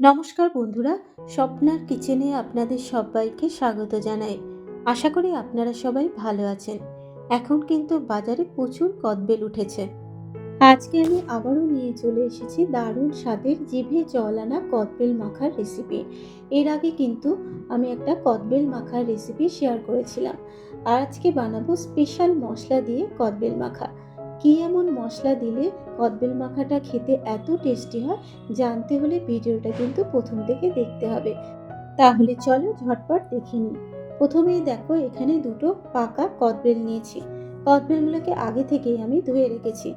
নমস্কার বন্ধুরা, স্বপ্নার কিচেনে আপনাদের সবাইকে স্বাগত জানাই। আশা করি আপনারা সবাই ভালো আছেন। এখন কিন্তু বাজারে প্রচুর কদবেল উঠেছে। আজকে আমি আবারও নিয়ে চলে এসেছি দারুণ স্বাদের জিভে জল আনা কদবেল মাখার রেসিপি এর আগে কিন্তু আমি একটা কদবেল মাখার রেসিপি শেয়ার করেছিলাম। আর আজকে বানাবো স্পেশাল মশলা দিয়ে কদবেল মাখা। কী এমন মশলা দিলে কদবেল মাখাটা খেতে এত টেস্টি হয় জানতে হলে ভিডিওটা কিন্তু প্রথম থেকে দেখতে হবে। তাহলে চলো ঝটপট দেখে নিই। প্রথমেই দেখো এখানে দুটো পাকা কদবেল নিয়েছি। কদবেলগুলোকে আগে থেকেই আমি ধুয়ে রেখেছি।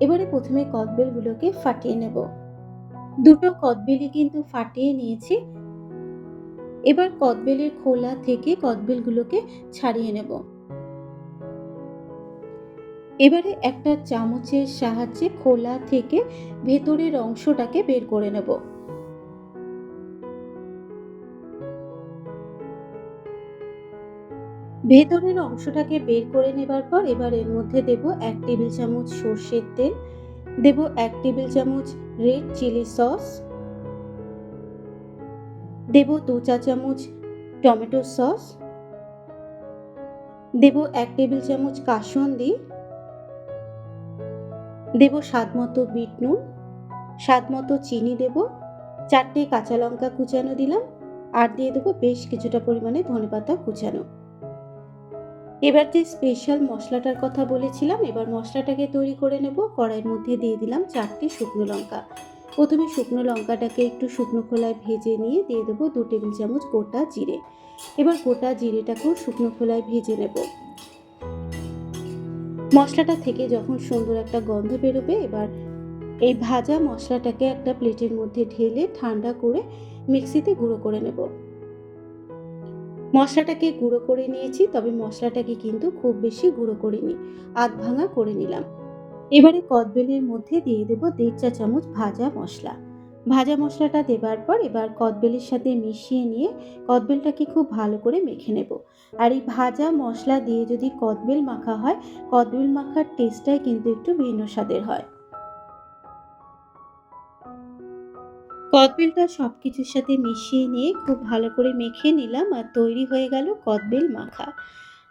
এবারে প্রথমে কদবেলগুলোকে ফাটিয়ে নেব। দুটো কদবেলই কিন্তু ফাটিয়ে নিয়েছি। এবার কদবেলের খোলা থেকে কদবেলগুলোকে ছাড়িয়ে নেব। এবারে একটা চামচের সাহায্যে খোলা থেকে ভেতরের অংশটাকে বের করে নেব। ভেতরের অংশটাকে বের করে নেবার পর এবার এর মধ্যে দেব এক টেবিল চামচ সর্ষের তেল, দেব এক টেবিল চামচ রেড চিলি সস, দেব দু চা চামচ টমেটো সস, দেব এক টেবিল চামচ কাসন্দি দেব স্বাদ মতো বিট নুন স্বাদ মতো চিনি দেব, চারটে কাঁচা লঙ্কা কুচানো দিলাম, আর দিয়ে দেবো বেশ কিছুটা পরিমাণে ধনেপাতা কুচানো। এবার যে স্পেশাল মশলাটার কথা বলেছিলাম, এবার মশলাটাকে তৈরি করে নেব। কড়াইয়ের মধ্যে দিয়ে দিলাম চারটে শুকনো লঙ্কা। প্রথমে শুকনো লঙ্কাটাকে একটু শুকনো খোলায় ভেজে নিয়ে দিয়ে দেবো দু টেবিল চামচ গোটা জিরে। এবার গোটা জিরেটাকেও শুকনো খোলায় ভেজে নেব। মশলাটা থেকে যখন সুন্দর একটা গন্ধ বেরোবে, এবার এই ভাজা মশলাটাকে একটা প্লেটের মধ্যে ঢেলে ঠান্ডা করে মিক্সিতে গুঁড়ো করে নেব। মশলাটাকে গুঁড়ো করে নিয়েছি, তবে মশলাটাকে কিন্তু খুব বেশি গুঁড়ো করিনি, আধ ভাঙা করে নিলাম। এবারে কদবেলের মধ্যে দিয়ে দেবো দেড় চা চামচ ভাজা মশলা। ভাজা মশলাটা দেবার পর এবার কদবেলের সাথে মিশিয়ে নিয়ে কদবেলটাকে খুব ভালো করে মেখে নেব। আর এই ভাজা মশলা দিয়ে যদি কদবেল মাখা হয়, কদবেল মাখার টেস্টটাই কিন্তু একটু ভিন্ন স্বাদের হয়। কদবেলটা সব কিছুর সাথে মিশিয়ে নিয়ে খুব ভালো করে মেখে নিলাম আর তৈরি হয়ে গেল কদবেল মাখা।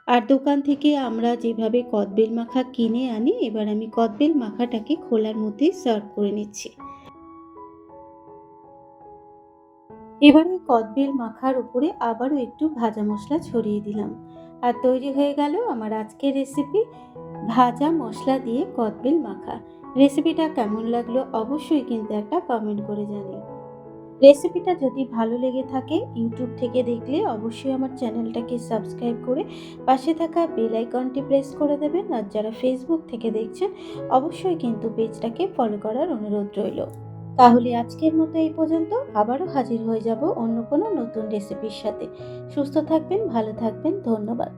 আর দোকান থেকে আমরা যেভাবে কদবেল মাখা কিনে আনি, এবার আমি কদবেল মাখাটাকে খোলার মধ্যে সার্ভ করে নিচ্ছি। এবারে কদবেল মাখার উপরে আবারও একটু ভাজা মশলা ছড়িয়ে দিলাম। আর তৈরি হয়ে গেল আমার আজকের রেসিপি ভাজা মশলা দিয়ে কদবেল মাখা। রেসিপিটা কেমন লাগল অবশ্যই কিন্তু একটা কমেন্ট করে জানিও। রেসিপিটা যদি ভালো লেগে থাকে ইউটিউব থেকে দেখলে অবশ্যই আমার চ্যানেলটাকে সাবস্ক্রাইব করে পাশে থাকা বেল আইকনটি প্রেস করে দেবেন। আর যারা ফেসবুক থেকে দেখছেন, অবশ্যই কিন্তু পেজটাকে ফলো করার অনুরোধ রইল। তাহলে আজকের মতো এই পর্যন্ত আবারও হাজির হয়ে যাব অন্য কোনো নতুন রেসিপির সাথে। সুস্থ থাকবেন, ভালো থাকবেন, ধন্যবাদ।